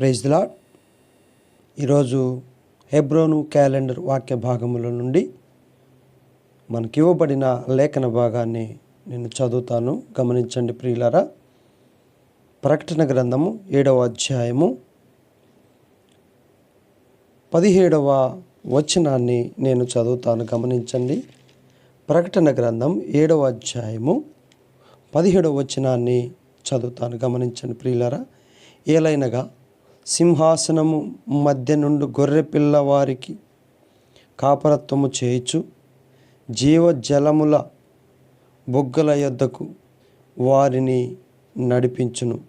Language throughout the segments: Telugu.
ప్రైజ్ లాడ్ ఈరోజు హెబ్రోను క్యాలెండర్ వాక్య భాగముల నుండి మనకి ఇవ్వబడిన లేఖన భాగాన్ని నేను చదువుతాను. గమనించండి ప్రియులారా. ప్రకటన గ్రంథము ఏడవ అధ్యాయము పదిహేడవ వచనాన్ని నేను చదువుతాను. గమనించండి. ప్రకటన గ్రంథం ఏడవ అధ్యాయము పదిహేడవ వచనాన్ని చదువుతాను. గమనించండి ప్రియులరా. ఏలైనగా సింహాసనము మధ్య నుండి గొర్రె పిల్లవారికి కాపరత్వము చేయుచు జీవజలముల బొగ్గల యొద్దకు వారిని నడిపించును.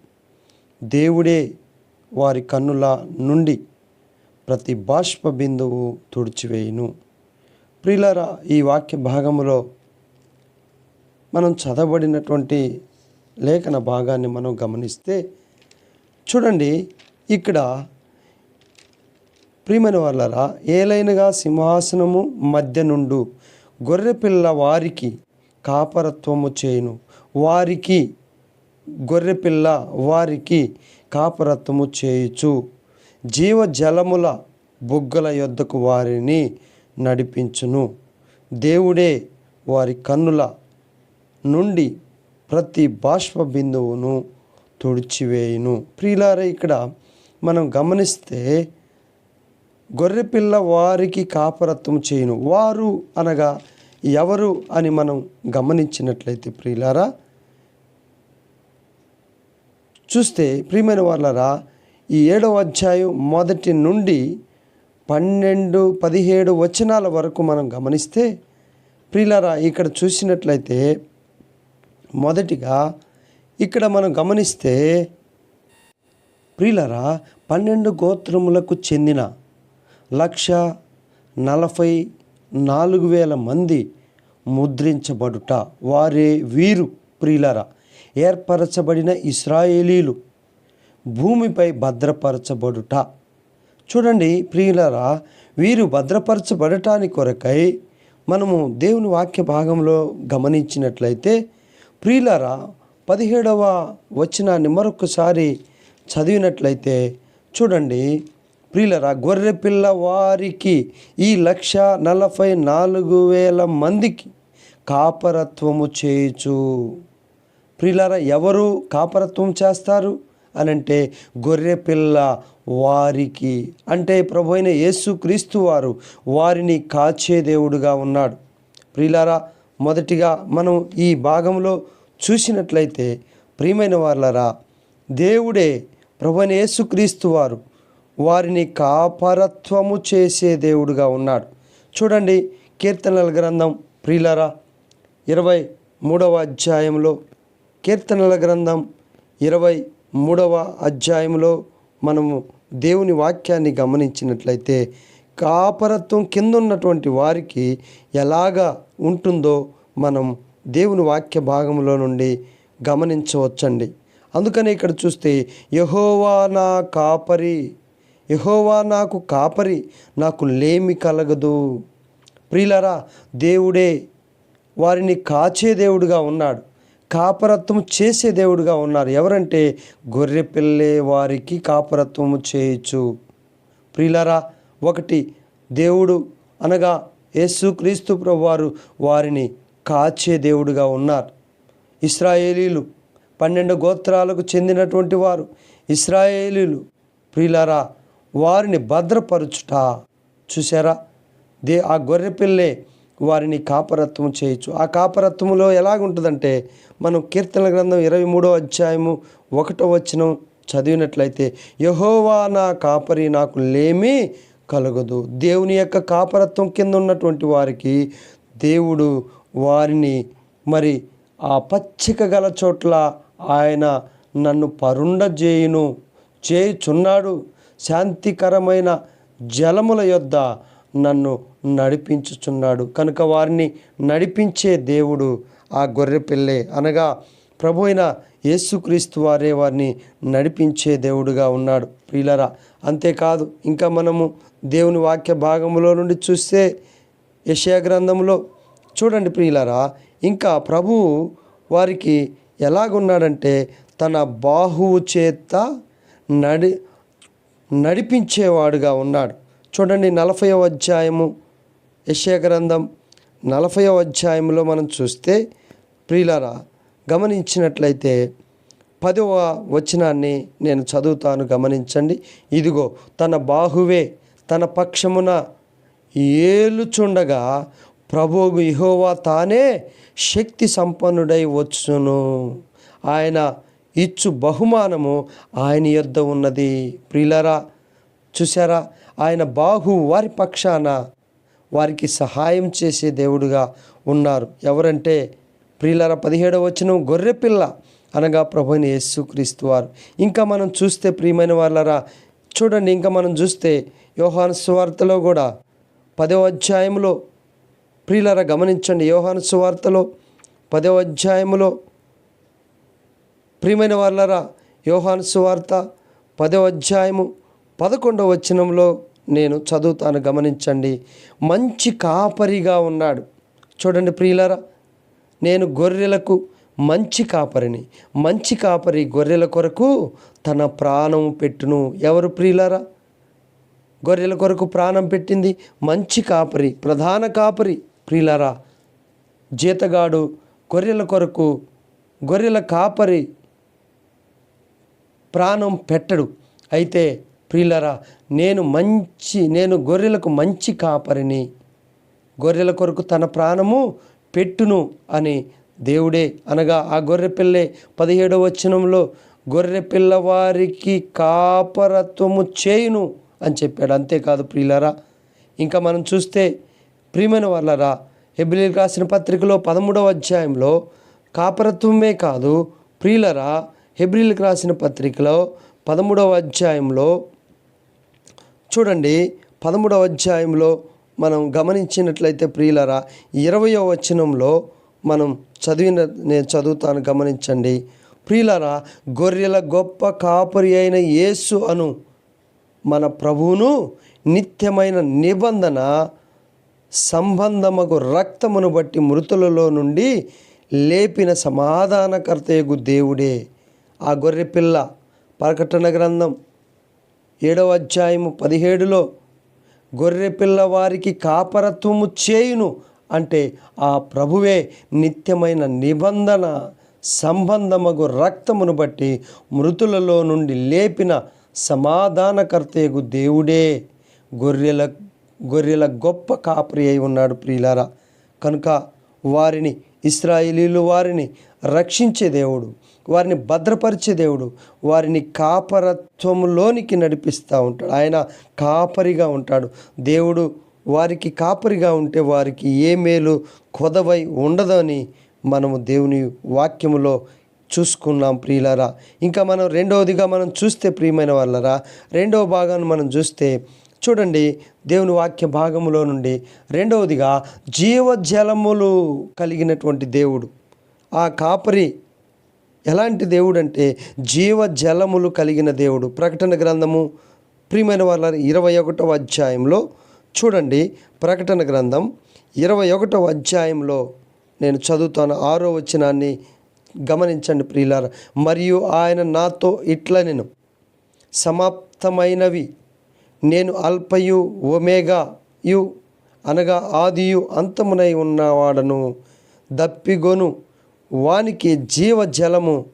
దేవుడే వారి కన్నుల నుండి ప్రతి బాష్ప బిందువు తుడిచివేయును. ప్రిలరా ఈ వాక్య భాగములో మనం చదవబడినటువంటి లేఖన భాగాన్ని మనం గమనిస్తే చూడండి ఇక్కడ ప్రియమైన వాళ్ళరా ఏలైనగా సింహాసనము మధ్య నుండు గొర్రెపిల్ల వారికి కాపరత్వము చేయును. వారికి గొర్రెపిల్ల వారికి కాపరత్వము చేయుచు. జీవజలముల బుగ్గల యొద్దకు వారిని నడిపించును. దేవుడే వారి కన్నుల నుండి ప్రతి బాష్ప బిందువును తుడిచివేయును. ప్రియులారా ఇక్కడ మనం గమనిస్తే గొర్రెపిల్ల వారికి కాపరత్వం చేయను. వారు అనగా ఎవరు అని మనం గమనించినట్లయితే ప్రియులారా చూస్తే ప్రియమైన వాళ్ళరా ఈ ఏడవ అధ్యాయం మొదటి నుండి పన్నెండు పదిహేడు వచనాల వరకు మనం గమనిస్తే ప్రియులారా ఇక్కడ చూసినట్లయితే మొదటిగా ఇక్కడ మనం గమనిస్తే ప్రియులరా పన్నెండు గోత్రములకు చెందిన లక్ష నలభై నాలుగు వేల మంది ముద్రించబడుట వారే వీరు ప్రియులరా. ఏర్పరచబడిన ఇస్రాయేలీలు భూమిపై భద్రపరచబడుట. చూడండి ప్రియులరా వీరు భద్రపరచబడటాని కొరకై మనము దేవుని వాక్య భాగంలో గమనించినట్లయితే ప్రియులరా పదిహేడవ వచనాన్ని మరొకసారి చదివినట్లయితే చూడండి ప్రియులరా గొర్రె పిల్ల వారికి ఈ లక్ష నలభై నాలుగు వేల మందికి కాపరత్వము చేయచు. ప్రియులరా ఎవరు కాపరత్వం చేస్తారు? అని అంటే గొర్రె పిల్ల వారికి. అంటే ప్రభు అయిన యేసుక్రీస్తు వారు వారిని కాచే దేవుడుగా ఉన్నాడు. ప్రియులారా మొదటిగా మనం ఈ భాగంలో చూసినట్లయితే ప్రియమైన వాళ్ళరా దేవుడే ప్రభనేసుక్రీస్తు వారు. వారిని కాపరత్వము చేసే దేవుడుగా ఉన్నాడు. చూడండి కీర్తనల గ్రంథం ప్రియులరా ఇరవై మూడవ అధ్యాయంలో కీర్తనల గ్రంథం ఇరవై మూడవ అధ్యాయంలో మనము దేవుని వాక్యాన్ని గమనించినట్లయితే కాపరత్వం కింద ఉన్నటువంటి వారికి ఎలాగా ఉంటుందో మనం దేవుని వాక్య భాగంలో నుండి గమనించవచ్చండి. అందుకని ఇక్కడ చూస్తే యహోవా నా కాపరి యహోవా నాకు కాపరి నాకు లేమి కలగదు. ప్రియులరా దేవుడే వారిని కాచే దేవుడుగా ఉన్నాడు. కాపరత్వం చేసే దేవుడుగా ఉన్నారు. ఎవరంటే గొర్రె పిల్లే వారికి కాపరత్వము చేయొచ్చు ప్రియులరా ఒకటి దేవుడు అనగా యేసు క్రీస్తు వారు వారిని కాచే దేవుడుగా ఉన్నారు. ఇస్రాయేలీలు పన్నెండు గోత్రాలకు చెందినటువంటి వారు ఇస్రాయేలీలు. ప్రియులరా వారిని భద్రపరుచుట చూసారా దే ఆ గొర్రె పిల్లే వారిని కాపరత్వం చేయొచ్చు ఆ కాపరత్వంలో ఎలాగుంటుందంటే మనం కీర్తన గ్రంథం ఇరవై మూడో అధ్యాయము ఒకటో వచనం చదివినట్లయితే యహోవా నా కాపరి నాకు లేమి కలగదు. దేవుని యొక్క కాపరత్వం కింద ఉన్నటువంటి వారికి దేవుడు వారిని మరి ఆ పచ్చిక గల చోట్ల ఆయన నన్ను పరుండజేయును. చేయుచున్నాడు శాంతికరమైన జలముల యొద్ద నన్ను నడిపించుచున్నాడు. కనుక వారిని నడిపించే దేవుడు ఆ గొర్రె పిల్లే. అనగా ప్రభు అయిన యేసుక్రీస్తు వారే వారిని నడిపించే దేవుడుగా ఉన్నాడు. ప్రియులరా అంతేకాదు ఇంకా మనము దేవుని వాక్య భాగంలో నుండి చూస్తే యశయ గ్రంథంలో చూడండి ప్రియులరా ఇంకా ప్రభువు వారికి ఎలాగున్నాడంటే తన బాహువు చేత నడి నడిపించేవాడుగా ఉన్నాడు. చూడండి నలభైవ అధ్యాయము యెషయా గ్రంథం నలభైవ అధ్యాయంలో మనం చూస్తే ప్రియులరా గమనించినట్లయితే పదవ వచనాన్ని నేను చదువుతాను గమనించండి. ఇదిగో తన బాహువే తన పక్షమున ఏలుచుండగా ప్రభువు ఇహోవా తానే శక్తి సంపన్నుడై వచ్చును. ఆయన ఇచ్చు బహుమానము ఆయన యొద్ద ఉన్నది. ప్రిలరా చూసారా ఆయన బాహు వారి పక్షాన వారికి సహాయం చేసే దేవుడుగా ఉన్నారు. ఎవరంటే ప్రియులర పదిహేడవ వచ్చిన గొర్రెపిల్ల అనగా ప్రభుని యేసుక్రీస్తు వారు. ఇంకా మనం చూస్తే ప్రియమైన వాళ్ళరా చూడండి ఇంకా మనం చూస్తే యోహాను స్వార్తలో కూడా పదవ అధ్యాయంలో ప్రియులర గమనించండి యోహాను సువార్తలో పదవ అధ్యాయములో. ప్రియమైన వాళ్ళరా యోహాను సువార్త పదవ అధ్యాయము పదకొండవ వచనంలో నేను చదువుతాను గమనించండి. మంచి కాపరిగా ఉన్నాడు. చూడండి ప్రియులరా నేను గొర్రెలకు మంచి కాపరిని మంచి కాపరి గొర్రెల కొరకు తన ప్రాణం పెట్టును. ఎవరు ప్రియులరా? గొర్రెల కొరకు ప్రాణం పెట్టింది మంచి కాపరి ప్రధాన కాపరి. ప్రియులరా జీతగాడు గొర్రెల కొరకు గొర్రెల కాపరి ప్రాణం పెట్టడు. అయితే ప్రియులరా నేను మంచి నేను గొర్రెలకు మంచి కాపరిని గొర్రెల కొరకు తన ప్రాణము పెట్టును అని దేవుడే అనగా ఆ గొర్రె పిల్లే పదిహేడవ వచనంలో గొర్రె పిల్లవారికి కాపరత్వము చేయును అని చెప్పాడు. అంతేకాదు ప్రియులరా ఇంకా మనం చూస్తే ప్రియమైన వాళ్ళరా హెబ్రిల్ రాసిన పత్రికలో పదమూడవ అధ్యాయంలో కాపరత్వమే కాదు ప్రియులరా హెబ్రిల్కి రాసిన పత్రికలో పదమూడవ అధ్యాయంలో చూడండి పదమూడవ అధ్యాయంలో మనం గమనించినట్లయితే ప్రియులరా ఇరవయో వచనంలో మనం చదివిన నేను చదువుతాను గమనించండి. ప్రియులరా గొర్రెల గొప్ప కాపరి అయిన యేసు అను మన ప్రభువును నిత్యమైన నిబంధన సంబంధముకు రక్తమును బట్టి మృతులలో నుండి లేపిన సమాధానకర్తయగు దేవుడే. ఆ గొర్రె పిల్ల ప్రకటన గ్రంథం ఏడవ అధ్యాయము పదిహేడులో గొర్రె పిల్లవారికి కాపరత్వము చేయును అంటే ఆ ప్రభువే నిత్యమైన నిబంధన సంబంధమగు రక్తమును బట్టి మృతులలో నుండి లేపిన సమాధానకర్తయగు దేవుడే. గొర్రెల గొర్రెల గొప్ప కాపరి అయి ఉన్నాడు ప్రియులారా. కనుక వారిని ఇస్రాయిలీలు వారిని రక్షించే దేవుడు వారిని భద్రపరిచే దేవుడు వారిని కాపరత్వంలోనికి నడిపిస్తూ ఉంటాడు. ఆయన కాపరిగా ఉంటాడు. దేవుడు వారికి కాపరిగా ఉంటే వారికి ఏ మేలు కొదవై ఉండదని మనము దేవుని వాక్యములో చూసుకున్నాం ప్రియులరా. ఇంకా మనం రెండవదిగా మనం చూస్తే ప్రియమైన వాళ్ళరా రెండవ భాగాన్ని మనం చూస్తే చూడండి దేవుని వాక్య భాగములో నుండి రెండవదిగా జీవజలములు కలిగినటువంటి దేవుడు. ఆ కాపరి ఎలాంటి దేవుడు అంటే జీవజలములు కలిగిన దేవుడు. ప్రకటన గ్రంథము ప్రియమైన వాళ్ళ ఇరవై ఒకటవ అధ్యాయంలో చూడండి ప్రకటన గ్రంథం ఇరవై ఒకటవ అధ్యాయంలో నేను చదువుతాను. ఆరో వచనాన్ని గమనించండి ప్రియులార. మరియు ఆయన నాతో ఇట్లా నేను సమాప్తమైనవి నేను అల్పయు ఒమేగా యు అనగా ఆదియు అంతమునై ఉన్నవాడను. దప్పిగొను వానికి జీవజలము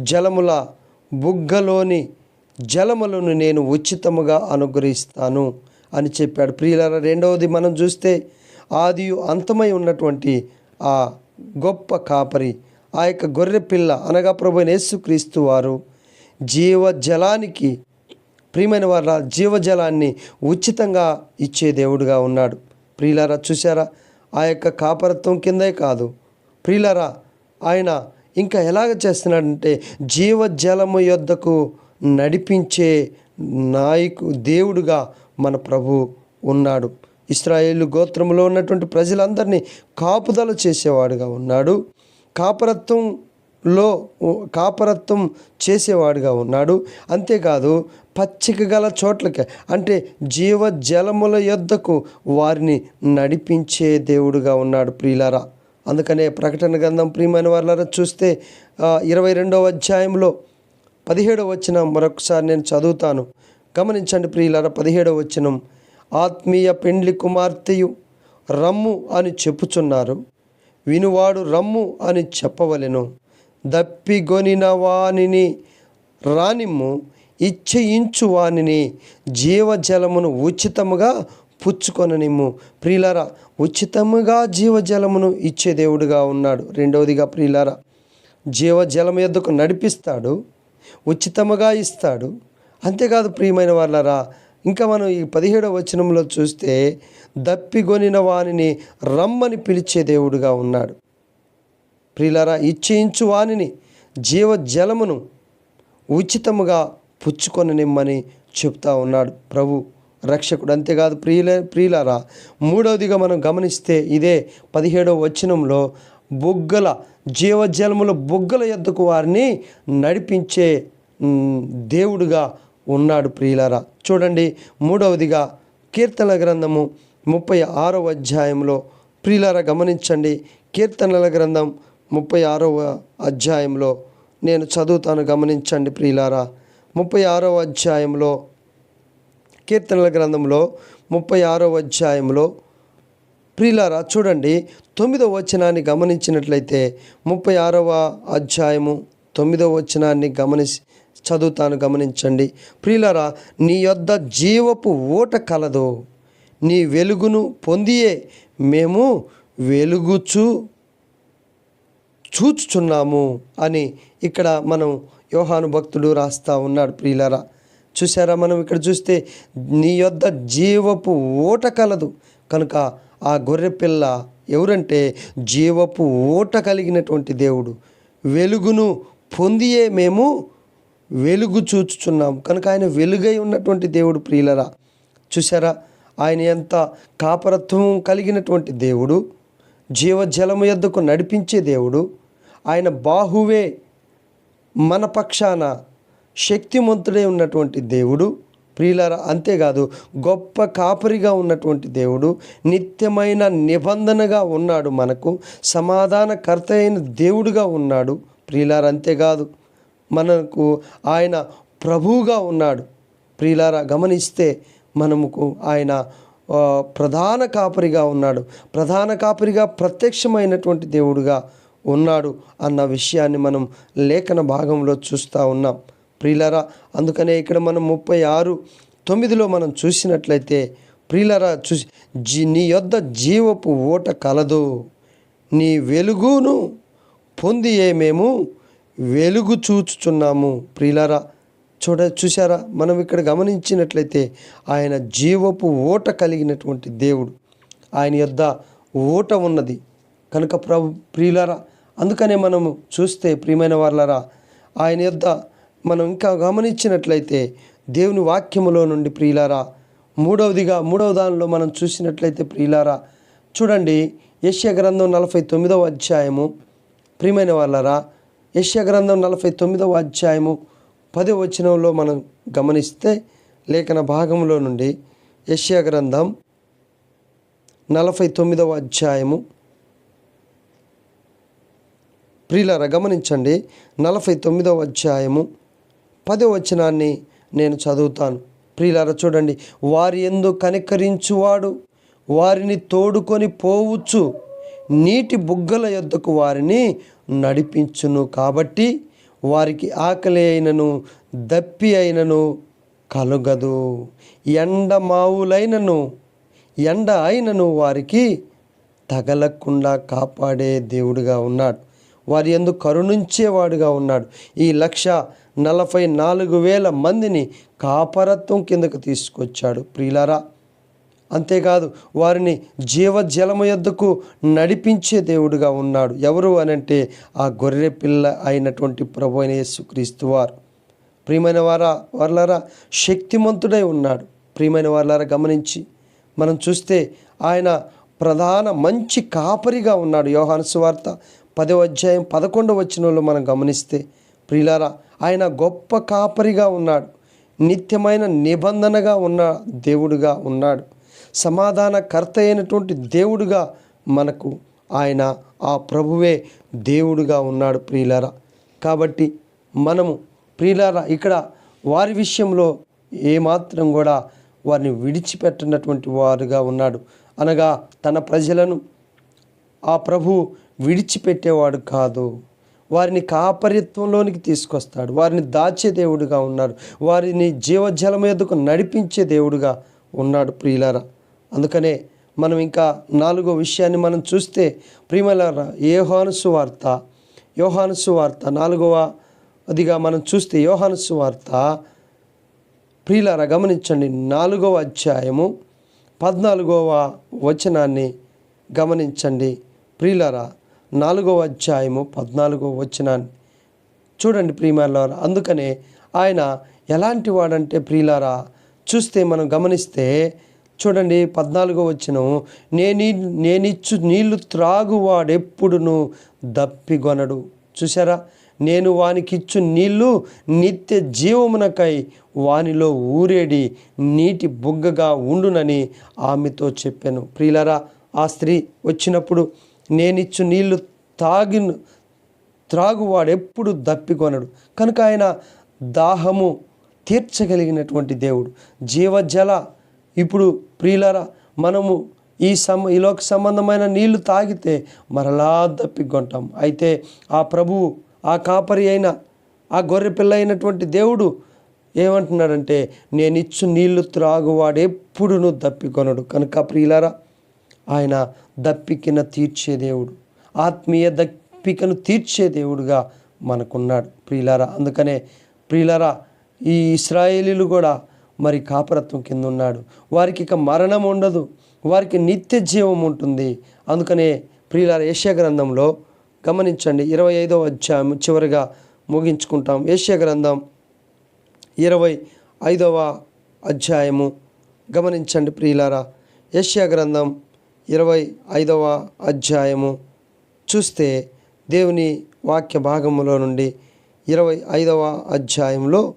జలముల బుగ్గలోని జలములను నేను ఉచితముగా అనుగ్రహిస్తాను అని చెప్పాడు. ప్రియుల రెండవది మనం చూస్తే ఆదియు అంతమై ఉన్నటువంటి ఆ గొప్ప కాపరి ఆ యొక్క గొర్రె పిల్ల అనగా ప్రభు యేసుక్రీస్తు వారు జీవజలానికి ప్రియమైన వారి జీవజలాన్ని ఉచితంగా ఇచ్చే దేవుడుగా ఉన్నాడు. ప్రియులారా చూసారా ఆ యొక్క కాపరత్వం కిందే కాదు. ప్రియులారా ఆయన ఇంకా ఎలాగ చేస్తున్నాడంటే జీవజలము యొద్దకు నడిపించే నాయకు దేవుడుగా మన ప్రభు ఉన్నాడు. ఇస్రాయేల్ గోత్రములో ఉన్నటువంటి ప్రజలందరినీ కాపుదల చేసేవాడుగా ఉన్నాడు. కాపరత్వం లో కాపరత్వం చేసేవాడుగా ఉన్నాడు. అంతేకాదు పచ్చిక గల చోట్లకి అంటే జీవ జలముల యొద్దకు వారిని నడిపించే దేవుడుగా ఉన్నాడు ప్రియులారా. అందుకనే ప్రకటన గ్రంథం ప్రియమైన వాళ్ళ చూస్తే ఇరవై రెండవ అధ్యాయంలో పదిహేడవ వచ్చిన మరొకసారి నేను చదువుతాను. గమనించండి ప్రియులారా పదిహేడవ వచనం. ఆత్మీయ పెండ్లి కుమార్తెయు రమ్ము అని చెప్పుచున్నారు. వినువాడు రమ్ము అని చెప్పవలెను. దప్పిగొనిన వానిని రానిమ్ము ఇచ్చయించు వానిని జీవజలమును ఉచితముగా పుచ్చుకొననిమ్ము. ప్రియులారా ఉచితముగా జీవజలమును ఇచ్చే దేవుడుగా ఉన్నాడు. రెండవదిగా ప్రియులారా జీవజలం ఎద్దుకు నడిపిస్తాడు ఉచితముగా ఇస్తాడు. అంతేకాదు ప్రియమైన వాళ్ళరా ఇంకా మనం ఈ పదిహేడవ వచనంలో చూస్తే దప్పిగొనిన వానిని రమ్మని పిలిచే దేవుడుగా ఉన్నాడు. ప్రియులారా ఇచ్చేయించు వానిని జీవజలమును ఉచితముగా పుచ్చుకొననిమ్మని చెప్తా ఉన్నాడు ప్రభు. రక్షకుడు అంతేకాదు ప్రియులే ప్రియులారా మూడవదిగా మనం గమనిస్తే ఇదే పదిహేడవ వచనంలో బొగ్గల జీవజలముల బొగ్గల ఎద్దకు వారిని నడిపించే దేవుడుగా ఉన్నాడు ప్రియులారా. చూడండి మూడవదిగా కీర్తన గ్రంథము ముప్పై ఆరవ అధ్యాయంలో ప్రియులారా గమనించండి. కీర్తనల గ్రంథం ముప్పై ఆరవ అధ్యాయంలో నేను చదువుతాను గమనించండి ప్రియులారా. ముప్పై ఆరవ అధ్యాయంలో కీర్తనల గ్రంథంలో ముప్పై ఆరవ అధ్యాయంలో ప్రియులారా చూడండి. తొమ్మిదవ వచనాన్ని గమనించినట్లయితే ముప్పై ఆరవ అధ్యాయము తొమ్మిదవ వచనాన్ని గమనించి చదువుతాను గమనించండి. ప్రియులారా నీ యొద్ద జీవపు ఓట కలదు. నీ వెలుగును పొందియే మేము వెలుగుచు చూచుచున్నాము అని ఇక్కడ మనం యోహాను భక్తుడు రాస్తా ఉన్నాడు ప్రియులరా. చూసారా మనం ఇక్కడ చూస్తే నీ యొద్ద జీవపు ఓట కలదు. కనుక ఆ గొర్రె పిల్ల ఎవరంటే జీవపు ఓట కలిగినటువంటి దేవుడు. వెలుగును పొందియే మేము వెలుగు చూచుచున్నాం. కనుక ఆయన వెలుగై ఉన్నటువంటి దేవుడు ప్రియులరా. చూసారా ఆయన ఎంత కాపరత్వం కలిగినటువంటి దేవుడు. జీవజలము యొద్దకు నడిపించే దేవుడు. ఆయన బాహువే మన పక్షాన శక్తిమంతుడే ఉన్నటువంటి దేవుడు. ప్రియులార అంతేకాదు గొప్ప కాపరిగా ఉన్నటువంటి దేవుడు నిత్యమైన నిబంధనగా ఉన్నాడు మనకు సమాధానకర్త అయిన దేవుడుగా ఉన్నాడు. ప్రియులార అంతేకాదు మనకు ఆయన ప్రభువుగా ఉన్నాడు. ప్రియులార గమనిస్తే మనముకు ఆయన ప్రధాన కాపరిగా ఉన్నాడు. ప్రధాన కాపరిగా ప్రత్యక్షమైనటువంటి దేవుడుగా ఉన్నాడు అన్న విషయాన్ని మనం లేఖన భాగంలో చూస్తూ ఉన్నాం. ప్రియులరా అందుకనే ఇక్కడ మనం ముప్పై ఆరు తొమ్మిదిలో మనం చూసినట్లయితే ప్రియులరా చూసి జీ నీ యొద్ద జీవపు ఓట కలదు. నీ వెలుగును పొంది మేము వెలుగు చూచుచున్నాము. ప్రియులరా చూడ చూసారా మనం ఇక్కడ గమనించినట్లయితే ఆయన జీవపు ఓట కలిగినటువంటి దేవుడు. ఆయన యొద్ద ఓట ఉన్నది. కనుక ప్రభు ప్రియులరా అందుకనే మనము చూస్తే ప్రియమైన వాళ్ళరా ఆయన యొద్ద మనం ఇంకా గమనించినట్లయితే దేవుని వాక్యములో నుండి ప్రియులారా మూడవదిగా మూడవ దానిలో మనం చూసినట్లయితే ప్రియులారా చూడండి యశ్య గ్రంథం నలభై తొమ్మిదవ అధ్యాయము. ప్రియమైన వాళ్ళరా యశ్య గ్రంథం నలభై తొమ్మిదవ అధ్యాయము పదో వచనంలో మనం గమనిస్తే లేఖన భాగంలో నుండి యశ్య గ్రంథం నలభై తొమ్మిదవ అధ్యాయము ప్రియులారా గమనించండి. నలభై తొమ్మిదవ అధ్యాయము పదో వచనాన్ని నేను చదువుతాను. ప్రియులార చూడండి. వారి ఎందు కనికరించువాడు వారిని తోడుకొని పోవచ్చు నీటి బుగ్గల యొద్దకు వారిని నడిపించును. కాబట్టి వారికి ఆకలి అయినను దప్పి అయినను కలుగదు. ఎండ మావులైనను ఎండ అయినను వారికి తగలకుండా కాపాడే దేవుడుగా ఉన్నాడు. వారి ఎందు కరుణించేవాడుగా ఉన్నాడు. ఈ లక్ష నలభై నాలుగు వేల మందిని కాపరత్వం కిందకు తీసుకొచ్చాడు. ప్రియులారా అంతేకాదు వారిని జీవజలము యొద్దకు నడిపించే దేవుడుగా ఉన్నాడు. ఎవరు అనంటే ఆ గొర్రె పిల్ల అయినటువంటి ప్రభు అయిన యేసుక్రీస్తు వారు. ప్రియమైన వారా వాళ్ళారా శక్తిమంతుడై ఉన్నాడు. ప్రియమైన వర్లరా గమనించి మనం చూస్తే ఆయన ప్రధాన మంచి కాపరిగా ఉన్నాడు. యోహాను సువార్త పదవ అధ్యాయం పదకొండవ వచనంలో మనం గమనిస్తే ప్రియులారా ఆయన గొప్ప కాపరిగా ఉన్నాడు. నిత్యమైన నిబంధనగా ఉన్న దేవుడుగా ఉన్నాడు. సమాధానకర్త అయినటువంటి దేవుడుగా మనకు ఆయన ఆ ప్రభువే దేవుడుగా ఉన్నాడు ప్రియులారా. కాబట్టి మనము ప్రియులారా ఇక్కడ వారి విషయంలో ఏమాత్రం కూడా వారిని విడిచిపెట్టినటువంటి వారుగా ఉన్నాడు. అనగా తన ప్రజలను ఆ ప్రభు విడిచిపెట్టేవాడు కాదు. వారిని కాపరిత్వంలోనికి తీసుకొస్తాడు. వారిని దాచే దేవుడుగా ఉన్నాడు. వారిని జీవజలం ఎదుకు నడిపించే దేవుడుగా ఉన్నాడు ప్రియులారా. అందుకనే మనం ఇంకా నాలుగో విషయాన్ని మనం చూస్తే ప్రియమలారా యోహానుసు వార్త యోహానుసు వార్త నాలుగవ అదిగా మనం చూస్తే యోహానుసు వార్త ప్రియులారా గమనించండి నాలుగవ అధ్యాయము పద్నాలుగవ వచనాన్ని గమనించండి. ప్రియులారా నాలుగవ అధ్యాయము పద్నాలుగవ వచనాన్ని. చూడండి ప్రియులారా అందుకనే ఆయన ఎలాంటి వాడంటే ప్రియులారా చూస్తే మనం గమనిస్తే చూడండి పద్నాలుగో వచ్చిన నేని నేనిచ్చు నీళ్ళు త్రాగువాడెప్పుడును దప్పిగొనడు చూసారా నేను వానికిచ్చు నీళ్ళు నిత్య జీవమునకై వానిలో ఊరేడి నీటి బుగ్గగా ఉండునని ఆమెతో చెప్పాను. ప్రియులరా ఆ స్త్రీ వచ్చినప్పుడు నేనిచ్చు నీళ్ళు తాగి త్రాగువాడు ఎప్పుడు దప్పికొనడు. కనుక ఆయన దాహము తీర్చగలిగినటువంటి దేవుడు. జీవజల ఇప్పుడు ప్రియులరా మనము ఈ సమ ఈలోకి సంబంధమైన నీళ్ళు తాగితే మరలా దప్పికొంటాం. అయితే ఆ ప్రభువు ఆ కాపరి అయిన ఆ గొర్రె పిల్ల అయినటువంటి దేవుడు ఏమంటున్నాడంటే నేను ఇచ్చు నీళ్ళు త్రాగువాడు ఎప్పుడును దప్పికొనడు. కనుక ప్రియులరా ఆయన దప్పికిన తీర్చే దేవుడు. ఆత్మీయ దప్పికను తీర్చే దేవుడుగా మనకున్నాడు. ప్రియులారా అందుకనే ప్రియులారా ఈ ఇస్రాయేలీలు కూడా మరి కాపరత్వం కింద ఉన్నాడు వారికి ఇక మరణం ఉండదు. వారికి నిత్య జీవం ఉంటుంది. అందుకనే ప్రియులార ఏషియా గ్రంథంలో గమనించండి. ఇరవై ఐదవ అధ్యాయం చివరిగా ముగించుకుంటాం. ఏషియా గ్రంథం ఇరవై ఐదవ అధ్యాయము గమనించండి ప్రియులారా. ఏషియా గ్రంథం ఇరవై ఐదవ అధ్యాయము. చూస్తే దేవుని వాక్య భాగములో నుండి ఇరవై ఐదవ అధ్యాయంలో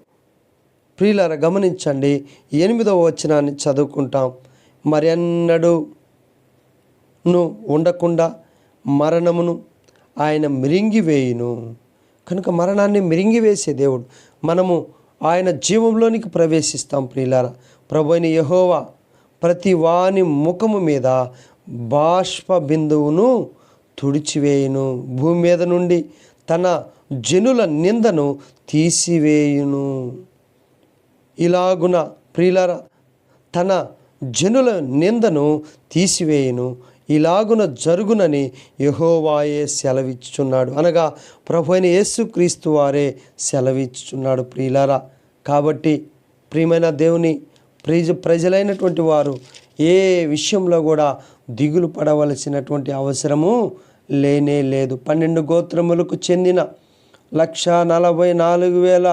ప్రియులర గమనించండి. ఎనిమిదవ వచనాన్ని చదువుకుంటాం. మరెన్నడూ ను ఉండకుండా మరణమును ఆయన మిరింగివేయును. కనుక మరణాన్ని మిరింగివేసే దేవుడు. మనము ఆయన జీవంలోనికి ప్రవేశిస్తాం ప్రియులార. ప్రభు అయిన యహోవా ప్రతి వాని ముఖము మీద బాష్ప బిందువును తుడిచివేయును. భూమి మీద నుండి తన జనుల నిందను తీసివేయును. ఇలాగున ప్రియులారా తన జనుల నిందను తీసివేయును. ఇలాగున జరుగునని యహోవాయే సెలవిచ్చుచున్నాడు. అనగా ప్రభు అయిన యేసుక్రీస్తు వారే సెలవిచ్చుచున్నాడు ప్రియులారా. కాబట్టి ప్రియమైన దేవుని ప్రజ ప్రజలైనటువంటి వారు ఏ విషయంలో కూడా దిగులు పడవలసినటువంటి అవసరము లేనే లేదు. పన్నెండు గోత్రములకు చెందిన లక్ష నలభై నాలుగు వేల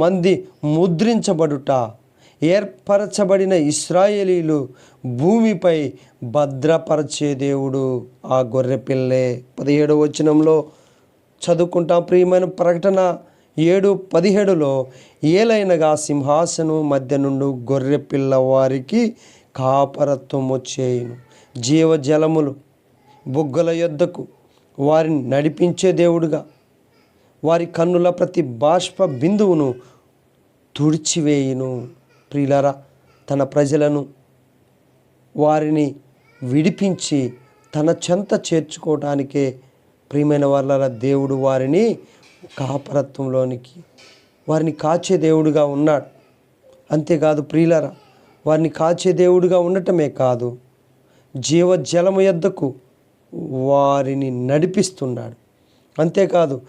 మంది ముద్రించబడుట ఏర్పరచబడిన ఇస్రాయేలీలు భూమిపై భద్రపరచే దేవుడు ఆ గొర్రెపిల్లే పదిహేడు వచనంలో చదువుకుంటాం ప్రియమైన ప్రకటన ఏడు పదిహేడులో ఏలైనగా సింహాసనం మధ్య నుండి గొర్రెపిల్ల వారికి కాపరత్వం వచ్చేయును జీవజలములు బుగ్గల యొద్దకు వారిని నడిపించే దేవుడుగా. వారి కన్నుల ప్రతి బాష్ప బిందువును తుడిచివేయును. ప్రియులరా తన ప్రజలను వారిని విడిపించి తన చెంత చేర్చుకోవటానికే ప్రియమైన వాళ్ళ దేవుడు వారిని కాపరత్వంలోనికి వారిని కాచే దేవుడుగా ఉన్నాడు. అంతేకాదు ప్రియులరా వారిని కాచే దేవుడుగా ఉండటమే కాదు జీవజలము యొద్దకు వారిని నడిపిస్తున్నాడు. అంతేకాదు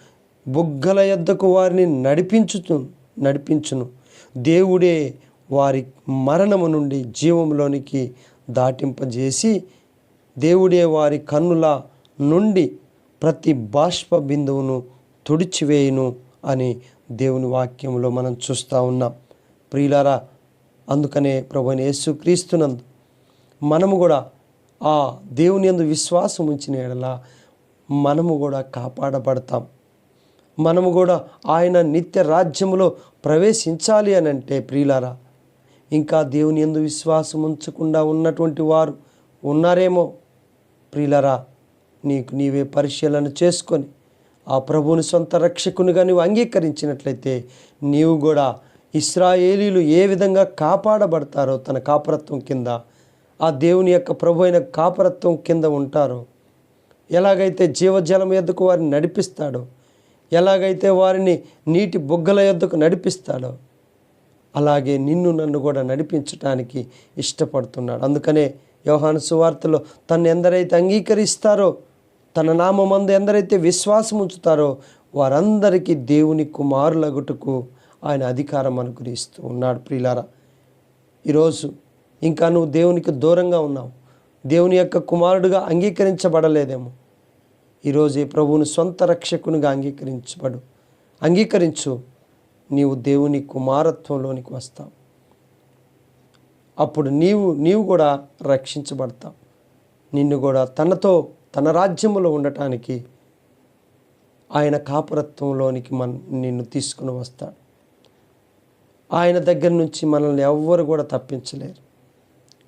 బుగ్గల యొద్దకు వారిని నడిపించుతు నడిపించును. దేవుడే వారి మరణము నుండి జీవంలోనికి దాటింపజేసి దేవుడే వారి కన్నుల నుండి ప్రతి బాష్ప బిందువును తుడిచివేయును అని దేవుని వాక్యంలో మనం చూస్తూ ఉన్నాం. ప్రియులారా అందుకనే ప్రభుని యేసుక్రీస్తునందు మనము కూడా ఆ దేవుని యందు విశ్వాసం ఉంచిన ఎడల మనము కూడా కాపాడబడతాం. మనము కూడా ఆయన నిత్య రాజ్యములో ప్రవేశించాలి అని అంటే ప్రియులారా ఇంకా దేవుని యందు విశ్వాసం ఉంచకుండా ఉన్నటువంటి వారు ఉన్నారేమో ప్రియులరా నీకు నీవే పరిశీలన చేసుకొని ఆ ప్రభుని సొంత రక్షకునిగా నువ్వు అంగీకరించినట్లయితే నీవు కూడా ఇస్రాయేలీలు ఏ విధంగా కాపాడబడతారో తన కాపరత్వం కింద ఆ దేవుని యొక్క ప్రభు అయిన కాపరత్వం కింద ఉంటారో. ఎలాగైతే జీవజలం ఎద్దుకు వారిని నడిపిస్తాడో ఎలాగైతే వారిని నీటి బుగ్గల ఎద్దుకు నడిపిస్తాడో అలాగే నిన్ను నన్ను కూడా నడిపించటానికి ఇష్టపడుతున్నాడు. అందుకనే యోహాను సువార్తలో తను ఎందరైతే అంగీకరిస్తారో తన నామందు ఎందరైతే విశ్వాసం ఉంచుతారో వారందరికీ దేవుని కుమారులగుటకు ఆయన అధికారం అనుగ్రహిస్తూ ఉన్నాడు ప్రియులారా. ఈరోజు ఇంకా నువ్వు దేవునికి దూరంగా ఉన్నావు. దేవుని యొక్క కుమారుడుగా అంగీకరించబడలేదేమో. ఈరోజు ఈ ప్రభువుని సొంత రక్షకునిగా అంగీకరించబడు. అంగీకరించు నీవు దేవుని కుమారత్వంలోనికి వస్తావు. అప్పుడు నీవు నీవు కూడా రక్షించబడతావు. నిన్ను కూడా తనతో తన రాజ్యంలో ఉండటానికి ఆయన కాపురత్వంలోనికి మన నిన్ను తీసుకుని వస్తాడు. ఆయన దగ్గర నుంచి మనల్ని ఎవ్వరు కూడా తప్పించలేరు.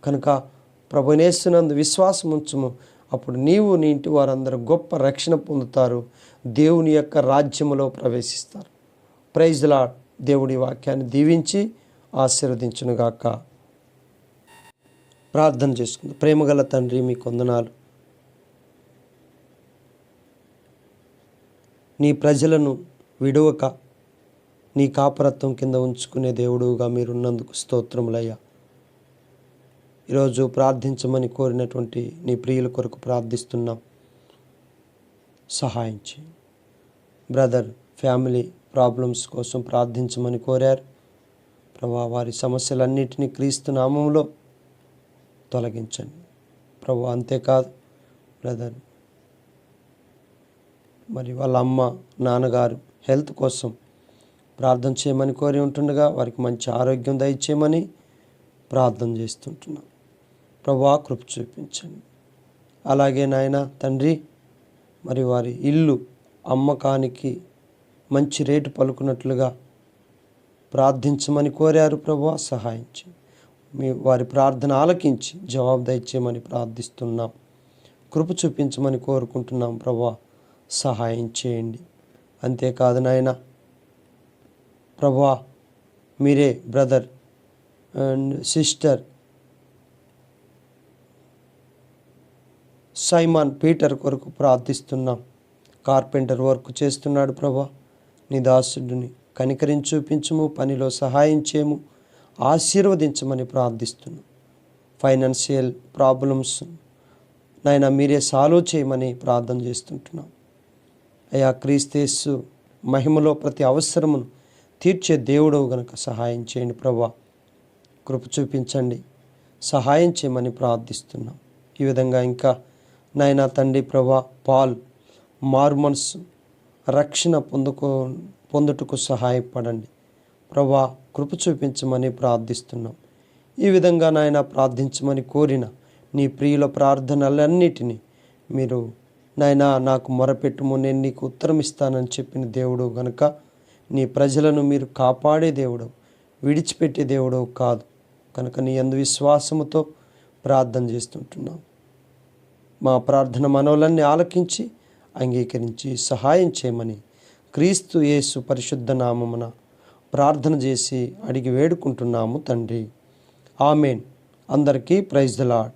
కనుక ప్రభునేస్తున్నందు విశ్వాసం ఉంచుము. అప్పుడు నీవు నీ ఇంటి వారందరూ గొప్ప రక్షణ పొందుతారు. దేవుని యొక్క రాజ్యములో ప్రవేశిస్తారు. ప్రైజ్లా దేవుడి వాక్యాన్ని దీవించి ఆశీర్వదించునుగాక. ప్రార్థన చేసుకుంది. ప్రేమగల తండ్రి మీ కొందనాలు నీ ప్రజలను విడువక నీ కాపరత్వం కింద ఉంచుకునే దేవుడుగా మీరున్నందుకు స్తోత్రములయ్యా. ఈరోజు ప్రార్థించమని కోరినటువంటి నీ ప్రియుల కొరకు ప్రార్థిస్తున్నాం. సహాయించి. బ్రదర్ ఫ్యామిలీ ప్రాబ్లమ్స్ కోసం ప్రార్థించమని కోరారు. ప్రభా వారి సమస్యలన్నిటినీ క్రీస్తు నామంలో తొలగించండి. ప్రభు అంతేకాదు బ్రదర్ మరి వాళ్ళ అమ్మ నాన్నగారు హెల్త్ కోసం ప్రార్థన చేయమని కోరి ఉంటుండగా వారికి మంచి ఆరోగ్యం దయచేయమని ప్రార్థన చేస్తుంటున్నాం. ప్రభా కృప చూపించండి. అలాగే నాయన తండ్రి మరి వారి ఇల్లు అమ్మకానికి మంచి రేటు పలుకున్నట్లుగా ప్రార్థించమని కోరారు ప్రభా సహాయించి మీ వారి ప్రార్థన ఆలకించి జవాబు దయచేయమని ప్రార్థిస్తున్నాం. కృప చూపించమని కోరుకుంటున్నాం ప్రభా సహాయం చేయండి. అంతేకాదు నాయన ప్రభా మీరే brother and sister Simon Peter కొరకు ప్రార్థిస్తున్నాం. కార్పెంటర్ వర్క్ చేస్తున్నాడు ప్రభా. నీ దాసుడిని కనికరించి చూపించము పనిలో సహాయం చేయము ఆశీర్వదించమని ప్రార్థిస్తున్నాం. ఫైనాన్షియల్ ప్రాబ్లమ్స్ నాయన మీరే సాల్వ్ చేయమని ప్రార్థన చేస్తుంటున్నాం. అయా క్రీస్తేస్సు మహిమలో ప్రతి అవసరమును తీర్చే దేవుడు గనక సహాయం చేయండి ప్రభా. కృప చూపించండి. సహాయం చేయమని ప్రార్థిస్తున్నాం. ఈ విధంగా ఇంకా నాయన తండ్రి ప్రభా పాల్ మార్మన్స్ రక్షణ పొందుకో పొందుటకు సహాయపడండి. ప్రభా కృప చూపించమని ప్రార్థిస్తున్నాం. ఈ విధంగా నాయన ప్రార్థించమని కోరిన నీ ప్రియుల ప్రార్థనలన్నిటినీ మీరు నాయనా నాకు మొరపెట్టుము నేను నీకు ఉత్తరం ఇస్తానని చెప్పిన దేవుడు గనుక నీ ప్రజలను మీరు కాపాడే దేవుడు విడిచిపెట్టే దేవుడు కాదు. కనుక నీ అందు విశ్వాసముతో ప్రార్థన చేస్తుంటున్నాం. మా ప్రార్థన మనవులన్నీ ఆలకించి అంగీకరించి సహాయం చేయమని క్రీస్తు యేసు పరిశుద్ధ నామమున ప్రార్థన చేసి అడిగి వేడుకుంటున్నాము తండ్రి. ఆమెన్. అందరికీ ప్రైజ్ ద లాడ్